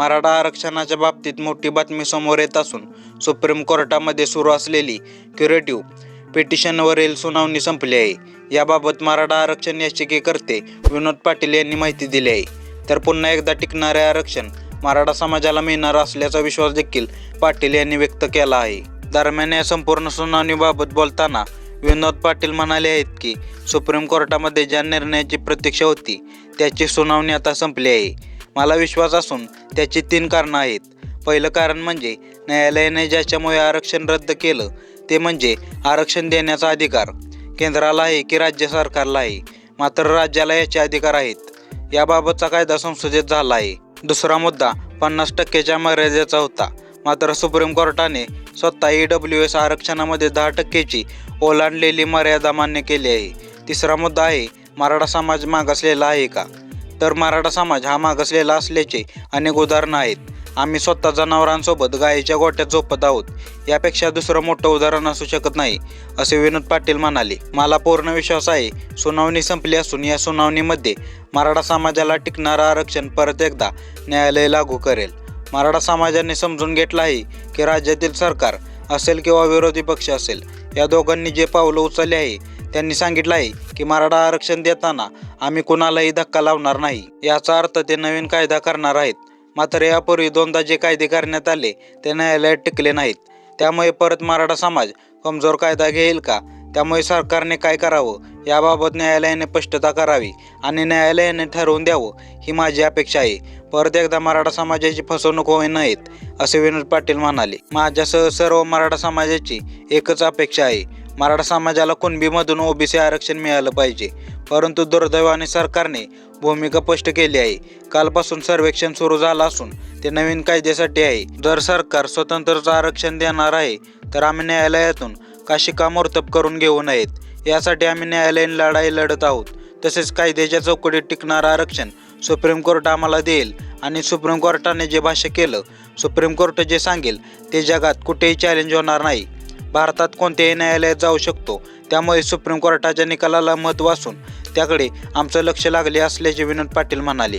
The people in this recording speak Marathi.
मराठा आरक्षणाच्या बाबतीत मोठी बातमी समोर येत असून सुप्रीम कोर्टामध्ये सुरू असलेली क्युरेटिव्ह पिटिशनवरील सुनावणी संपली आहे. याबाबत मराठा आरक्षण याचिकेकर्ते विनोद पाटील यांनी माहिती दिली आहे. तर पुन्हा एकदा टिकणारे आरक्षण मराठा समाजाला मिळणार असल्याचा विश्वास देखील पाटील यांनी व्यक्त केला आहे. दरम्यान या संपूर्ण सुनावणीबाबत बोलताना विनोद पाटील म्हणाले आहेत की सुप्रीम कोर्टामध्ये ज्या निर्णयाची प्रतीक्षा होती त्याची सुनावणी आता संपली आहे. मला विश्वास असून त्याची तीन कारणं आहेत. पहिलं कारण म्हणजे न्यायालयाने ज्याच्यामुळे आरक्षण रद्द केलं ते म्हणजे आरक्षण देण्याचा अधिकार. केंद्राला आहे की राज्य सरकारला आहे? मात्र राज्याला याचे अधिकार आहेत. याबाबतचा कायदा संसदेत झाला आहे. दुसरा मुद्दा पन्नास टक्क्याच्या मर्यादेचा होता. मात्र सुप्रीम कोर्टाने स्वतः ई डब्ल्यू एस आरक्षणामध्ये दहा टक्केची ओलांडलेली मर्यादा मान्य केली आहे. तिसरा मुद्दा आहे मराठा समाज मागासलेला आहे का? तर मराठा समाज हा मागासलेला असल्याचे अनेक उदाहरणं आहेत. आम्ही स्वतः जनावरांसोबत गायीच्या गोट्यात झोपत आहोत. यापेक्षा दुसरं मोठं उदाहरण असू शकत नाही असे विनोद पाटील म्हणाले. मला पूर्ण विश्वास आहे सुनावणी संपली असून या सुनावणीमध्ये मराठा समाजाला टिकणारं आरक्षण परत एकदा न्यायालय लागू करेल. मराठा समाजाने समजून घेतलं आहे की राज्यातील सरकार असेल किंवा विरोधी पक्ष असेल या दोघांनी जे पावलं उचलले आहे त्यांनी सांगितलं आहे की मराठा आरक्षण देताना आम्ही कुणालाही धक्का लावणार नाही. याचा अर्थ ते नवीन कायदा करणार आहेत. मात्र यापूर्वी दोनदा जे कायदे करण्यात आले ते न्यायालयात टिकले नाहीत. त्यामुळे परत मराठा समाज कमजोर कायदा घेईल का? त्यामुळे सरकारने काय करावं? याबाबत न्यायालयाने स्पष्टता करावी आणि न्यायालयाने ठरवून द्यावं ही माझी अपेक्षा आहे. परत एकदा मराठा समाजाची फसवणूक होऊ नयेत असे विनोद पाटील म्हणाले. माझ्यासह सर्व मराठा समाजाची एकच अपेक्षा आहे. मराठा समाजाला कुणबीमधून ओबीसी आरक्षण मिळालं पाहिजे. परंतु दुर्दैवाने सरकारने भूमिका स्पष्ट केली आहे. कालपासून सर्वेक्षण सुरू झालं असून ते नवीन कायद्यासाठी आहे. जर सरकार स्वतंत्रचं आरक्षण देणार आहे तर आम्ही न्यायालयातून का कामोर्तब करून घेऊ नयेत. यासाठी आम्ही न्यायालयीन लढाई लढत आहोत. तसेच कायद्याच्या चौकटीत टिकणारं आरक्षण सुप्रीम कोर्ट आम्हाला देईल आणि सुप्रीम कोर्टाने जे भाष्य केलं सुप्रीम कोर्ट जे सांगेल ते जगात कुठेही चॅलेंज होणार नाही. भारतात कोणत्याही न्यायालयात जाऊ शकतो. त्यामुळे सुप्रीम कोर्टाच्या निकालाला महत्त्व असून त्याकडे आमचं लक्ष लागले असल्याचे विनोद पाटील म्हणाले.